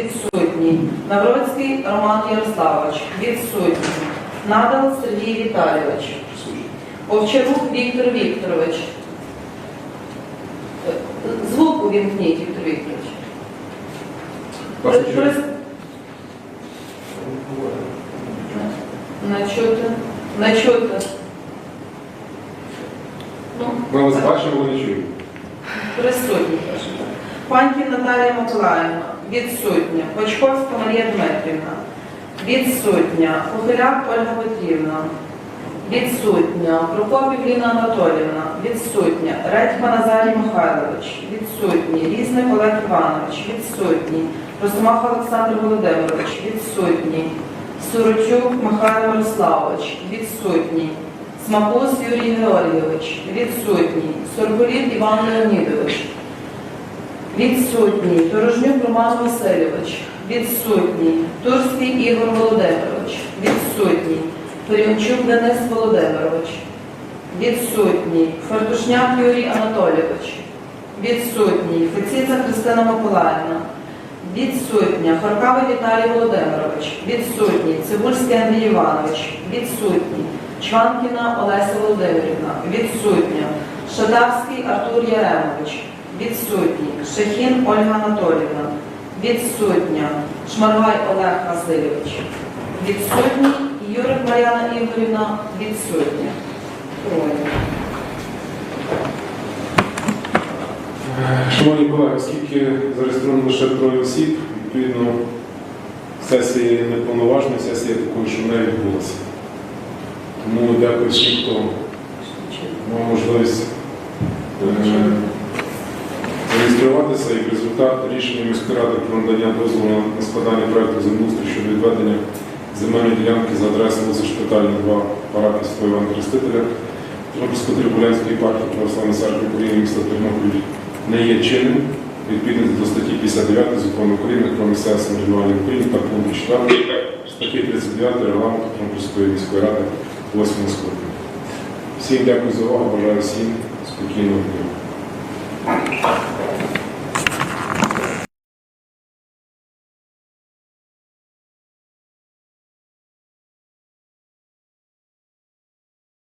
Відсутній. Навроцький Роман Ярославович. Відсутній. Надал Сергій Віталійович. Овчарук Віктор Вікторович. Е, Звук увімкніть, Віктор Вікторович. При- при- Не чути. Не чути. Ну, Ми вас бачимо, не чуємо. Присутні. Паньків Наталія Миколаївна. Відсутня. Почковська Марія Дмитрівна. Відсутня. Похиляк Ольга Петрівна. Відсутня. Прокопів Ліна Анатоліївна. Відсутня. Редька Назарій Михайлович. Відсутній. Різник Олег Іванович. Відсутній. Росомах Олександр Володимирович. Відсутній. Сурочук Михайло Мирославович. Відсутній. Смакус Юрій Георгійович. Відсутній. Сороколіт Іван Леонідович. Відсутній. Дорожнюк Роман Васильович. Відсутній. Турський Ігор Володимирович. Відсутній. Періончук Денис Володимирович. Відсутній. Фартушняк Юрій Анатолійович. Відсутній. Феціця Христина Миколаївна. Відсутня. Харкавий Віталій Володимирович. Відсутній. Цибульський Андрій Іванович. Відсутній. Чванкіна Олеся Володимирівна. Відсутня. Шадавський Артур Яремович. Відсутній. Шехін Ольга Анатоліївна. Відсутня. Шмаргай Олег Васильович. Відсутній. Юрик Мар'яна Ігорівна. Відсутня. Троє. Шановні колеги, оскільки зареєстровано лише троє осіб, відповідно, сесія неповноважна, сесія такої, що не відбулася. Тому дякую всім, хто мав можливість е, зареєструватися і результат рішення міської ради про надання дозволу на складання проекту землеустрою щодо відведення земельної ділянки за адресою вулиця Шпитальна 2 парадний свого Івана Хрестителя Тернопільсько-Трибулянської єпархії Православної церкви України міста Тернопіль не є чинним відповідно до статті 59 закону України про місцеве самоврядування в Україні та пункту 4 статті 39 регламенту Тернопільської міської ради 8 скликання. Всім дякую за увагу, бажаю всім спокійного дня.